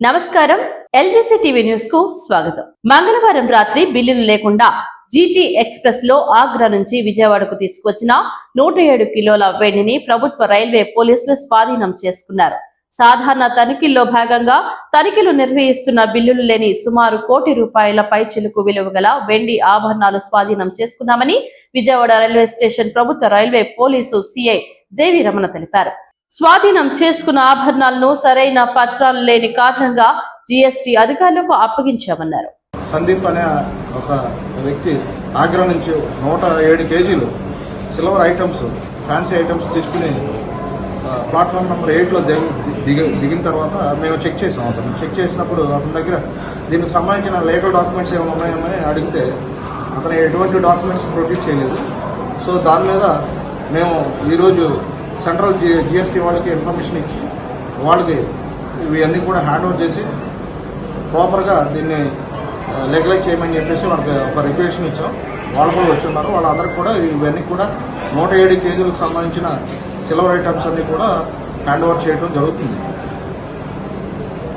నమస్కారం. LGC TV న్యూస్కు స్వాగతం. మంగళవారం రాత్రి బిల్లులు లేకుండా జీటీ ఎక్స్ప్రెస్లో ఆగ్రా నుంచి విజయవాడకు తీసుకొచ్చిన నూట ఏడు కిలోల వెండిని ప్రభుత్వ రైల్వే పోలీసులు స్వాధీనం చేసుకున్నారు. సాధారణ తనిఖీల్లో భాగంగా తనిఖీలు నిర్వహిస్తున్న బిల్లులు లేని సుమారు కోటి రూపాయల పైచిలుకు విలువ గల వెండి ఆభరణాలు స్వాధీనం చేసుకున్నామని విజయవాడ రైల్వే స్టేషన్ ప్రభుత్వ railway police CI JV Ramana తెలిపారు. స్వాధీనం చేసుకున్న ఆభరణాలను సరైన పత్రాలు లేని కారణంగా జీఎస్టీ అధికారులకు అప్పగించామన్నారు. సందీప్ అనే ఒక వ్యక్తి ఆగ్రా నుంచి నూట ఏడు కేజీలు సిల్వర్ ఐటమ్స్ ఫ్యాన్సీ ఐటమ్స్ తీసుకుని ప్లాట్ఫామ్ నెంబర్ ఎయిట్లో దిగి దిగి దిగిన తర్వాత మేము చెక్ చేసాం అతను చెక్ చేసినప్పుడు అతని దగ్గర దీనికి సంబంధించిన లీగల్ డాక్యుమెంట్స్ ఏమైనా ఉన్నాయని అడిగితే అతను ఎటువంటి డాక్యుమెంట్స్ ప్రొడ్యూస్ చేయలేదు. సో దాని మీద మేము ఈరోజు సెంట్రల్ జి జిఎస్టీ వాళ్ళకి ఇన్ఫర్మేషన్ ఇచ్చి వాళ్ళకి ఇవన్నీ కూడా హ్యాండ్ ఓవర్ చేసి ప్రాపర్గా దీన్ని లెగలైజ్ చేయమని చెప్పేసి వాళ్ళకి ఒక రిక్వెషన్ ఇచ్చాం. వాళ్ళు కూడా వచ్చి ఉన్నారు. వాళ్ళందరికీ కూడా ఇవన్నీ కూడా నూట ఏడు కేజీలకు సంబంధించిన సిల్వర్ ఐటమ్స్ అన్నీ కూడా హ్యాండ్ ఓవర్ చేయడం జరుగుతుంది.